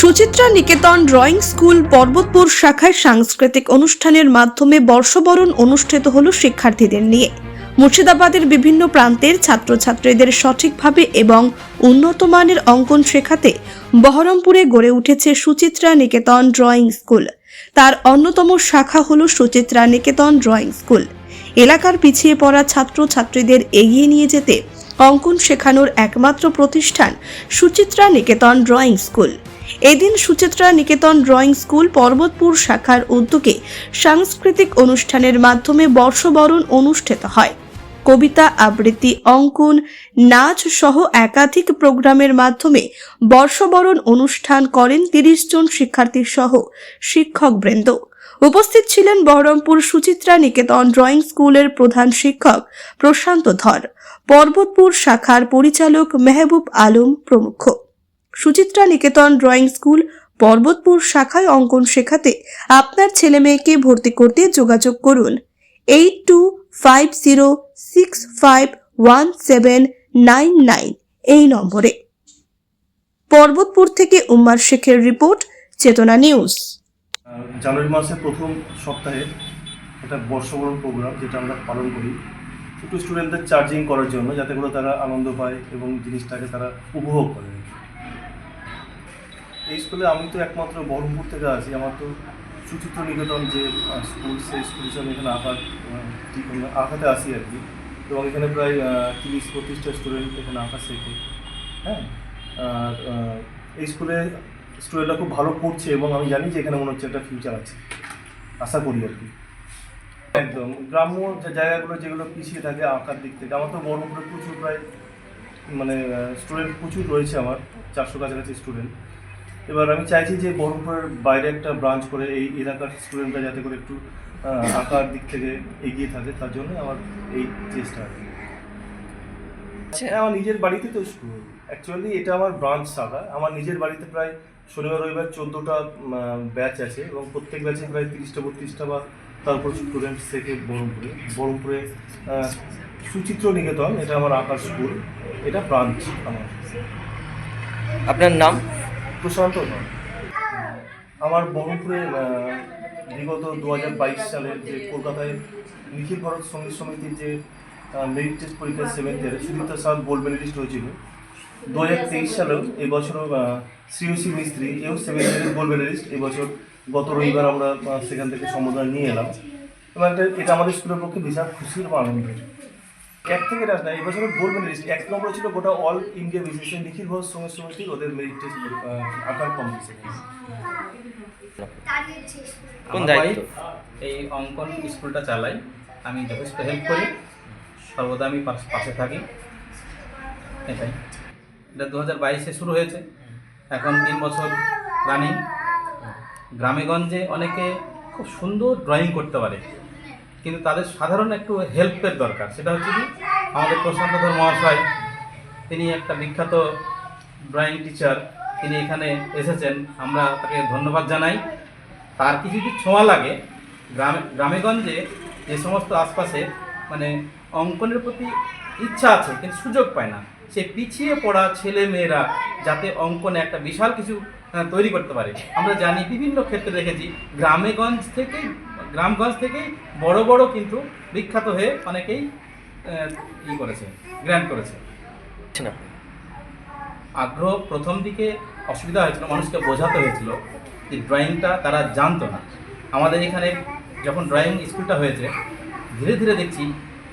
Suchitra Niketan drawing school Parbatpur শাখায় সাংস্কৃতিক অনুষ্ঠানের মাধ্যমে বর্ষবরণ অনুষ্ঠিত হল শিক্ষার্থীদের নিয়ে। মুর্শিদাবাদের বিভিন্ন প্রান্তের ছাত্রছাত্রীদের সঠিকভাবে এবং উন্নত মানের অঙ্কন শেখাতে বহরমপুরে গড়ে উঠেছে সুচিত্রা নিকেতন ড্রয়িং স্কুল। তার অন্যতম শাখা হল সুচিত্রা নিকেতন ড্রয়িং স্কুল। এলাকার পিছিয়ে পড়া ছাত্রছাত্রীদের এগিয়ে নিয়ে যেতে অঙ্কন শেখানোর একমাত্র প্রতিষ্ঠান সুচিত্রা নিকেতন ড্রয়িং স্কুল। এদিন সুচিত্রা নিকেতন ড্রয়িং স্কুল পর্বতপুর শাখার উদ্যোগে সাংস্কৃতিক অনুষ্ঠানের মাধ্যমে বর্ষবরণ অনুষ্ঠিত হয়। কবিতা আবৃত্তি, অঙ্কন, নাচ সহ একাধিক প্রোগ্রামের মাধ্যমে বর্ষবরণ অনুষ্ঠান করেন তিরিশ জন শিক্ষার্থী সহ শিক্ষক শিক্ষকবৃন্দ। উপস্থিত ছিলেন বহরমপুর সুচিত্রা নিকেতন ড্রয়িং স্কুলের প্রধান শিক্ষক প্রশান্ত ধর, পর্বতপুর শাখার পরিচালক মেহবুব আলম প্রমুখ। সুচিত্রা নিকেতন ড্রয়িং স্কুল, পর্বতপুর শাখায় অঙ্কন শেখাতে আপনার ছেলে মেয়েকে ভর্তি করতে যোগাযোগ করুন। Eight two five zero six five one seven nine nine এই নম্বরে। পর্বতপুর থেকে উম্মার শেখের রিপোর্ট, চেতনা নিউজ। জানুয়ারি মাসের প্রথম সপ্তাহে একটা বর্ষবরণ প্রোগ্রাম যেটা আমরা পালন করি। একটু স্টুডেন্টদের চার্জিং করার জন্য যাতে করে তারা আনন্দ পায় এবং জিনিসটাকে তারা উপভোগ করে। এই স্কুলে আমি তো একমাত্র বহরমপুর থেকে আছি। আমার তো সুচিত্র নিকেতন যে স্কুল, সেই স্কুল হিসাবে এখানে আঁকার আঁকাতে আসি আর কি। এবং এখানে প্রায় তিরিশ পঁচিশটা স্টুডেন্ট এখানে আঁকা শেখে। হ্যাঁ? আর এই স্কুলে স্টুডেন্টরা খুব ভালো পড়ছে এবং আমি জানি যে এখানে মনে হচ্ছে একটা ফিউচার আছে। আশা করি আর কি। একদম। গ্রাম্য যে জায়গাগুলো যেগুলো পিছিয়ে থাকে আঁকার দিক থেকে, আমার তো বহরমপুরে প্রচুর প্রায় মানে স্টুডেন্ট প্রচুর রয়েছে আমার, চারশো কাছাকাছি স্টুডেন্ট এবার আমি চাইছি যে বহরমপুরের বাইরে একটা ব্রাঞ্চ করে এই এলাকার স্টুডেন্টরা যাতে করে একটু আঁকার দিক থেকে এগিয়ে থাকে, তার জন্য আমার এই চেষ্টা আচ্ছা আমার নিজের বাড়িতে তো স্কুল। অ্যাকচুয়ালি এটা আমার ব্রাঞ্চ শাখা। আমার নিজের বাড়িতে প্রায় শনিবার, রবিবার চোদ্দোটা ব্যাচ আছে এবং প্রত্যেক ব্যাচে প্রায় তিরিশটা, বত্রিশটা বা তারপর স্টুডেন্ট থেকে বহরমপুরে। বহরমপুরে সুচিত্র নিকেতন, এটা আমার আঁকার স্কুল এটা ব্রাঞ্চ আমার। আপনার নাম? প্রশান্ত নয়। আমার বহরমপুরে বিগত দু হাজার বাইশ সালে যে কলকাতায় নিখিল ভারত সংগীত সমিতির যে মেরিট টেস্ট পরীক্ষা সেভেন্থের সুদীপ্তা সাল গোল্ড মেডেলিস্ট হয়েছিল। দু হাজার তেইশ সালেও এবছরও শ্রীয়সী মিস্ত্রি এও সেভেন্থের গোল্ড মেডেলিস্ট এবছর গত রবিবার আমরা সেখান থেকে সম্বোধনা নিয়ে এলাম। এবং এটা আমাদের স্কুলের পক্ষে বিশাল খুশির এবং আনন্দের। এক থেকে রাজ না এবছরের গোল্ড মেডেলিস্ট এক নম্বর ছিল গোটা অল ইন্ডিয়া বিশেষে নিখিল ভারত সংগীত সমিতির ওদের মেরিট টেস্ট আঁকার কম্পিটিশন কোন দায়িত্ব? এই অঙ্কন স্কুলটা চালাই। আমি যথেষ্ট হেল্প করি। সর্বদা আমি পাশ- পাশে থাকি। এটাই। এটা দু হাজার বাইশে শুরু হয়েছে। এখন তিন বছর রানিং গ্রামেগঞ্জে অনেকে খুব সুন্দর ড্রয়িং করতে পারে। কিন্তু তাদের সাধারণ একটু হেল্পের দরকার। সেটা হচ্ছে কি, আমাদের প্রশান্ত ধর মহাশয়, তিনি একটা বিখ্যাত ড্রয়িং টিচার তিনি এখানে এসেছেন। আমরা তাকে ধন্যবাদ জানাই। তার কিছু যদি ছোঁয়া লাগে। গ্রামে, গ্রামেগঞ্জে যে সমস্ত আশপাশে মানে অঙ্কনের প্রতি ইচ্ছা আছে, কিন্তু সুযোগ পায় না। সে পিছিয়ে পড়া ছেলে মেয়েরা যাতে অঙ্কনে একটা বিশাল কিছু তৈরি করতে পারে। আমরা জানি বিভিন্ন ক্ষেত্রে দেখেছি, গ্রামেগঞ্জ থেকেই গ্রামগঞ্জ থেকেই বড় বড় কিন্তু বিখ্যাত হয়ে অনেকেই ই করেছে গ্র্যান্ড করেছে। আগ্রহ প্রথম দিকে অসুবিধা হয়েছিল, মানুষকে বোঝাতে হয়েছিল যে ড্রয়িংটা তারা জানতো না। আমাদের এখানে যখন ড্রয়িং স্কুলটা হয়েছে, ধীরে ধীরে দেখছি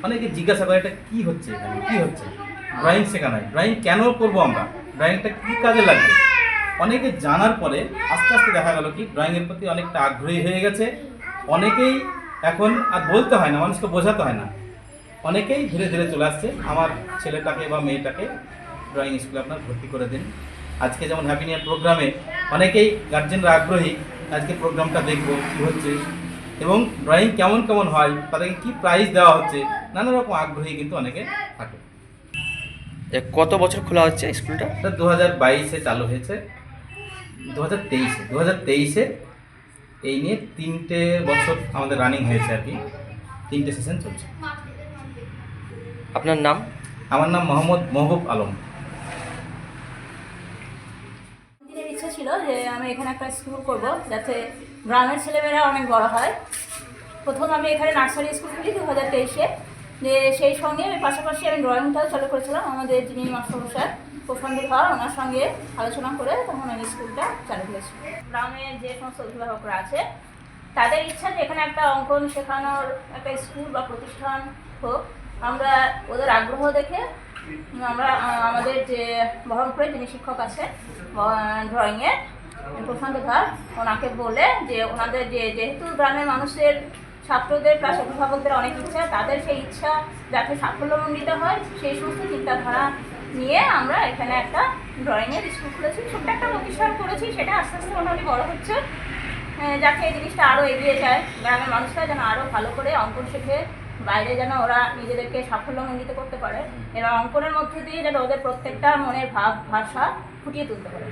অনেকে জিজ্ঞাসা করে, এটা কী হচ্ছে এখানে? কী হচ্ছে? ড্রয়িং শেখানো ড্রয়িং কেন করব আমরা? ড্রয়িংটা কী কাজে লাগবে? অনেকে জানার পরে আস্তে আস্তে দেখা গেল কি ড্রয়িংয়ের প্রতি অনেকটা আগ্রহী হয়ে গেছে। অনেকেই এখন আর বলতে হয় না মানুষকে বোঝাতে হয় না। অনেকেই ধীরে ধীরে চলে আসছে। আমার ছেলেটাকে বা মেয়েটাকে ড্রয়িং স্কুলে আপনার ভর্তি করে দিন। আজকে যেমন হ্যাপি নিয়ার প্রোগ্রামে অনেকেই গার্জেনরা আগ্রহী আজকে প্রোগ্রামটা দেখব কী হচ্ছে। এবং ড্রয়িং কেমন কেমন হয় তাদেরকে কী প্রাইজ দেওয়া হচ্ছে নানা রকম আগ্রহী কিন্তু অনেকে থাকে। কত বছর খোলা হচ্ছে স্কুলটা এটা দু হাজার বাইশে চালু হয়েছে। দু হাজার তেইশে দু হাজার তেইশে এই নিয়ে তিনটে বছর আমাদের রানিং হয়েছে আর কি। তিনটে সেশন চলছে। আপনার নাম? আমার নাম মোহাম্মদ মহবুব আলম। ইচ্ছা ছিল যে আমি এখানে একটা স্কুল করব যাতে গ্রামের ছেলেমেয়েরা অনেক বড় হয়। প্রথম আমি এখানে নার্সারি স্কুল খুলি দু হাজার তেইশে। যে সেই সঙ্গে আমি পাশাপাশি আমি ড্রয়িংটাও চালু করেছিলাম আমাদের যিনি মাস্টারমশাই। প্রশান্ত ধর ওনার সঙ্গে আলোচনা করে তখন আমি স্কুলটা চালু করেছি গ্রামের যে সমস্ত অভিভাবকরা আছে, তাদের ইচ্ছা যে এখানে একটা অঙ্কন শেখানোর একটা স্কুল বা প্রতিষ্ঠান হোক। আমরা ওদের আগ্রহ দেখে আমরা, আমাদের যে বহরমপুরে যিনি শিক্ষক আছে ড্রয়িংয়ের প্রশান্ত ধর ওনাকে বলে যে ওনাদের যে, যেহেতু গ্রামের মানুষের ছাত্রদের প্লাস অভিভাবকদের অনেক ইচ্ছা, তাদের সেই ইচ্ছা যাতে সাফল্যমণ্ডিত হয়, সেই সমস্ত চিন্তাধারা নিয়ে আমরা এখানে একটা ড্রয়িংয়ের স্কুল খুলেছি। ছোট্ট একটা প্রতিষ্ঠান করেছি সেটা আস্তে আস্তে মোটামুটি বড় হচ্ছে। যাতে এই জিনিসটা আরও এগিয়ে যায়। গ্রামের মানুষরা যেন আরও ভালো করে অঙ্কন শেখে। বাইরে যেন ওরা নিজেদেরকে সাফল্যমণ্ডিত করতে পারে। এবং অঙ্কনের মধ্যে দিয়ে যেন ওদের প্রত্যেকটা মনের ভাব ভাষা ফুটিয়ে তুলতে পারে।